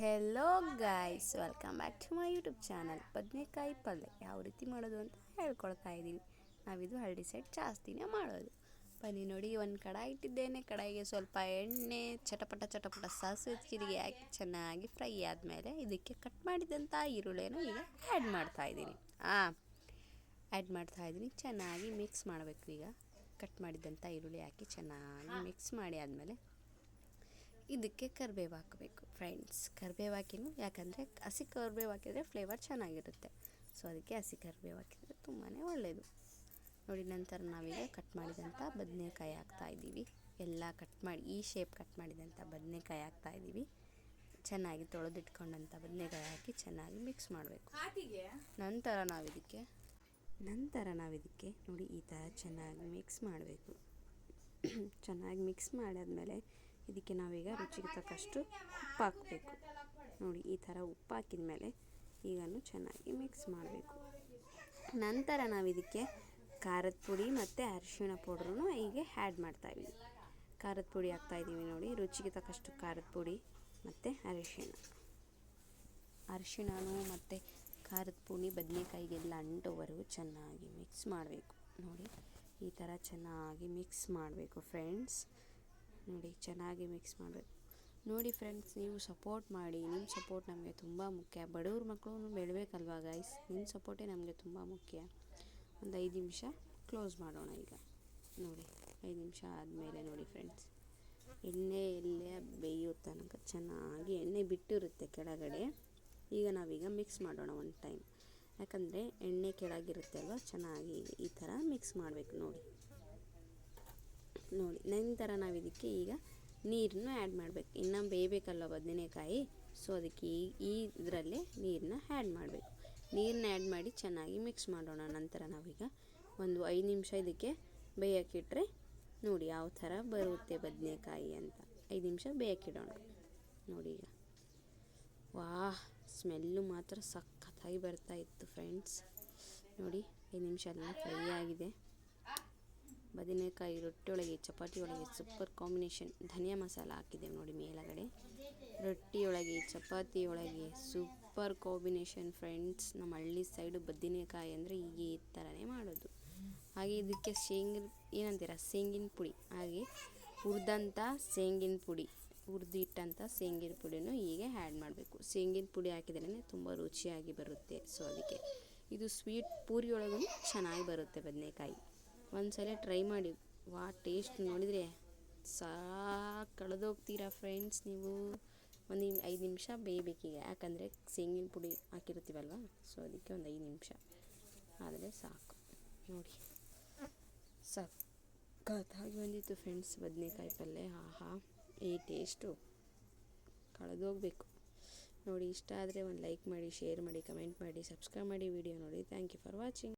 Hello guys welcome back to my YouTube channel ಬದನೆಕಾಯಿ ಪಲ್ಯ ಯಾವ ರೀತಿ ಮಾಡೋದು ಅಂತ ಹೇಳ್ಕೊಳ್ತಾ ಇದ್ದೀನಿ. ನಾವಿದು ಹಳ್ಳಿ ಸೈಡ್ ಜಾಸ್ತಿನೇ ಮಾಡೋದು. ಬನ್ನಿ ನೋಡಿ, ಒಂದು ಕಡಾಯಿ ಇಟ್ಟಿದ್ದೇನೆ. ಕಡಾಯಿಗೆ ಸ್ವಲ್ಪ ಎಣ್ಣೆ, ಚಟಪಟ ಚಟಪಟ ಸಾಸಿವೆ ಜೀರಿಗೆ ಹಾಕಿ ಚೆನ್ನಾಗಿ ಫ್ರೈ ಆದಮೇಲೆ ಇದಕ್ಕೆ ಕಟ್ ಮಾಡಿದಂಥ ಈರುಳ್ಳಿಯನ್ನು ಈಗ ಆ್ಯಡ್ ಮಾಡ್ತಾ ಇದ್ದೀನಿ. ಹಾಂ ಆ್ಯಡ್ ಮಾಡ್ತಾ ಇದ್ದೀನಿ. ಚೆನ್ನಾಗಿ ಮಿಕ್ಸ್ ಮಾಡಬೇಕು ಈಗ. ಕಟ್ ಮಾಡಿದಂಥ ಈರುಳ್ಳಿ ಹಾಕಿ ಚೆನ್ನಾಗಿ ಮಿಕ್ಸ್ ಮಾಡಿ ಆದಮೇಲೆ ಇದಕ್ಕೆ ಕರಿಬೇವು ಹಾಕಬೇಕು ಫ್ರೆಂಡ್ಸ್ ಕರಿಬೇವು ಹಾಕಿನೂ ಯಾಕಂದರೆ ಹಸಿ ಕರ್ಬೇವು ಹಾಕಿದರೆ ಫ್ಲೇವರ್ ಚೆನ್ನಾಗಿರುತ್ತೆ. ಸೊ ಅದಕ್ಕೆ ಹಸಿ ಕರಿಬೇವು ಹಾಕಿದರೆ ತುಂಬಾ ಒಳ್ಳೆಯದು ನೋಡಿ ನಂತರ ನಾವೀಗ ಕಟ್ ಮಾಡಿದಂಥ ಬದನೆಕಾಯಿ ಹಾಕ್ತಾಯಿದ್ದೀವಿ ಎಲ್ಲ ಕಟ್ ಮಾಡಿ ಈ ಶೇಪ್ ಕಟ್ ಮಾಡಿದಂಥ ಬದನೆಕಾಯಿ ಹಾಕ್ತಾಯಿದ್ದೀವಿ ಚೆನ್ನಾಗಿ ತೊಳೆದಿಟ್ಕೊಂಡಂಥ ಬದನೆಕಾಯಿ ಹಾಕಿ ಚೆನ್ನಾಗಿ ಮಿಕ್ಸ್ ಮಾಡಬೇಕು. ನಂತರ ನಾವಿದಕ್ಕೆ ನಂತರ ನಾವಿದಕ್ಕೆ ನೋಡಿ ಈ ಥರ ಚೆನ್ನಾಗಿ ಮಿಕ್ಸ್ ಮಾಡಬೇಕು. ಚೆನ್ನಾಗಿ ಮಿಕ್ಸ್ ಮಾಡಾದ್ಮೇಲೆ ಇದಕ್ಕೆ ನಾವೀಗ ರುಚಿಗೆ ತಕ್ಕಷ್ಟು ಉಪ್ಪು ಹಾಕಬೇಕು ನೋಡಿ, ಈ ಥರ ಉಪ್ಪು ಹಾಕಿದ ಮೇಲೆ ಈಗನು ಚೆನ್ನಾಗಿ ಮಿಕ್ಸ್ ಮಾಡಬೇಕು. ನಂತರ ನಾವು ಇದಕ್ಕೆ ಖಾರದ ಪುಡಿ ಮತ್ತು ಅರಿಶಿಣ ಪೌಡ್ರೂ ಹೀಗೆ ಆ್ಯಡ್ ಮಾಡ್ತಾಯಿದ್ದೀವಿ ಖಾರದ ಪುಡಿ ಹಾಕ್ತಾಯಿದ್ದೀವಿ ನೋಡಿ, ರುಚಿಗೆ ತಕ್ಕಷ್ಟು ಖಾರದ ಪುಡಿ ಮತ್ತು ಅರಿಶಿಣ. ಅರಿಶಿಣನೂ ಮತ್ತು ಖಾರದ ಪುಡಿ ಬದನೆಕಾಯಿಗೆಲ್ಲ ಅಂಟೋವರೆಗೂ ಚೆನ್ನಾಗಿ ಮಿಕ್ಸ್ ಮಾಡಬೇಕು. ನೋಡಿ, ಈ ಥರ ಚೆನ್ನಾಗಿ ಮಿಕ್ಸ್ ಮಾಡಬೇಕು ಫ್ರೆಂಡ್ಸ್. ನೋಡಿ, ಚೆನ್ನಾಗಿ ಮಿಕ್ಸ್ ಮಾಡಬೇಕು ನೋಡಿ ಫ್ರೆಂಡ್ಸ್ ನೀವು ಸಪೋರ್ಟ್ ಮಾಡಿ ನಿಮ್ಮ ಸಪೋರ್ಟ್ ನಮಗೆ ತುಂಬ ಮುಖ್ಯ. ಬಡವ್ರ ಮಕ್ಕಳು ಬೆಳಬೇಕಲ್ವ ಗೈಸ್ ನಿಮ್ಮ ಸಪೋರ್ಟೇ ನಮಗೆ ತುಂಬ ಮುಖ್ಯ. ಒಂದು ಐದು ನಿಮಿಷ ಕ್ಲೋಸ್ ಮಾಡೋಣ ಈಗ. ನೋಡಿ, ಐದು ನಿಮಿಷ ಆದಮೇಲೆ ನೋಡಿ ಫ್ರೆಂಡ್ಸ್ ಎಣ್ಣೆ ಎಲ್ಲೇ ಬೇಯೋ ತನಕ ಚೆನ್ನಾಗಿ ಎಣ್ಣೆ ಬಿಟ್ಟಿರುತ್ತೆ ಕೆಳಗಡೆ. ಈಗ ನಾವೀಗ ಮಿಕ್ಸ್ ಮಾಡೋಣ ಒಂದು ಟೈಮ್ ಯಾಕಂದರೆ ಎಣ್ಣೆ ಕೆಳಗಿರುತ್ತೆ ಅಲ್ವ ಚೆನ್ನಾಗಿ ಈ ಥರ ಮಿಕ್ಸ್ ಮಾಡಬೇಕು ನೋಡಿ. ನೋಡಿ ನಂತರ ನಾವು ಇದಕ್ಕೆ ಈಗ ನೀರನ್ನು ಆ್ಯಡ್ ಮಾಡಬೇಕು. ಇನ್ನೂ ಬೇಯಬೇಕಲ್ಲ ಬದನೆಕಾಯಿ? ಸೊ ಅದಕ್ಕೆ ಈ ಈ ಇದರಲ್ಲೇ ನೀರನ್ನ ಆ್ಯಡ್ ಮಾಡಬೇಕು. ನೀರನ್ನ ಆ್ಯಡ್ ಮಾಡಿ ಚೆನ್ನಾಗಿ ಮಿಕ್ಸ್ ಮಾಡೋಣ. ನಂತರ ನಾವೀಗ ಒಂದು ಐದು ನಿಮಿಷ ಇದಕ್ಕೆ ಬೇಯಕ್ಕಿಟ್ರೆ ನೋಡಿ ಯಾವ ಥರ ಬರುತ್ತೆ ಬದನೆಕಾಯಿ ಅಂತ. ಐದು ನಿಮಿಷ ಬೇಯಕ್ಕಿಡೋಣ ನೋಡಿ ಈಗ. ವಾಹ್, ಸ್ಮೆಲ್ಲು ಮಾತ್ರ ಸಖತ್ತಾಗಿ ಬರ್ತಾ ಇತ್ತು ಫ್ರೆಂಡ್ಸ್. ನೋಡಿ, ಐದು ನಿಮಿಷ ಎಲ್ಲ ಫ್ರೈ ಆಗಿದೆ. ಬದನೆಕಾಯಿ ರೊಟ್ಟಿ ಚಪಾತಿಯೊಳಗೆ ಸೂಪರ್ ಕಾಂಬಿನೇಷನ್ ಧನಿಯಾ ಮಸಾಲ ಹಾಕಿದ್ದೇವೆ ನೋಡಿ ಮೇಲಗಡೆ. ರೊಟ್ಟಿಯೊಳಗೆ ಚಪಾತಿ ಒಳಗೆ ಸೂಪರ್ ಕಾಂಬಿನೇಷನ್ ಫ್ರೆಂಡ್ಸ್ ನಮ್ಮ ಹಳ್ಳಿ ಸೈಡು ಬದನೆಕಾಯಿ ಅಂದರೆ ಹೀಗೆ ಈ ಥರನೇ ಮಾಡೋದು. ಹಾಗೆ ಇದಕ್ಕೆ ಶೇಂಗ ಏನಂತೀರ, ಶೇಂಗಿನ ಪುಡಿ. ಹಾಗೆ ಹುರಿದಂಥ ಶೇಂಗಿನ ಪುಡಿ ಹುರಿದಿಟ್ಟಂಥ ಶೇಂಗಿನ ಪುಡಿನೂ ಹೀಗೆ ಆ್ಯಡ್ ಮಾಡಬೇಕು. ಶೇಂಗಿನ ಪುಡಿ ಹಾಕಿದ್ರೇ ತುಂಬ ರುಚಿಯಾಗಿ ಬರುತ್ತೆ. ಸೊ ಅದಕ್ಕೆ ಇದು ಸ್ವೀಟ್ ಪೂರಿಯೊಳಗೂ ಚೆನ್ನಾಗಿ ಬರುತ್ತೆ ಬದನೆಕಾಯಿ. ಒಂದ್ಸಲ ಟ್ರೈ ಮಾಡಿ. ವಾ ಟೇಸ್ಟ್ ನೋಡಿದರೆ ಸಾ ಕಳೆದೋಗ್ತೀರಾ ಫ್ರೆಂಡ್ಸ್ ನೀವು. ಒಂದು ಐದು ನಿಮಿಷ ಬೇಯಬೇಕೀಗ ಯಾಕಂದರೆ ಸೇಂಗಿನ ಪುಡಿ ಹಾಕಿರ್ತೀವಲ್ವ? ಸೊ ಅದಕ್ಕೆ ಒಂದು ಐದು ನಿಮಿಷ. ಆದರೆ ಸಾಕು. ನೋಡಿ. ಸಖತ್ತಾಗಿ ಬಂದಿತ್ತು ಫ್ರೆಂಡ್ಸ್ ಬದನೇಕಾಯಿ ಪಲ್ಯ. ಆಹಾ, ಈ ಟೇಸ್ಟು ಕಳೆದೋಗ್ಬೇಕು. ನೋಡಿ, ಇಷ್ಟ ಆದರೆ ಒಂದು ಲೈಕ್ ಮಾಡಿ ಶೇರ್ ಮಾಡಿ ಕಮೆಂಟ್ ಮಾಡಿ ಸಬ್ಸ್ಕ್ರೈಬ್ ಮಾಡಿ ವಿಡಿಯೋ ನೋಡಿ. Thank you for watching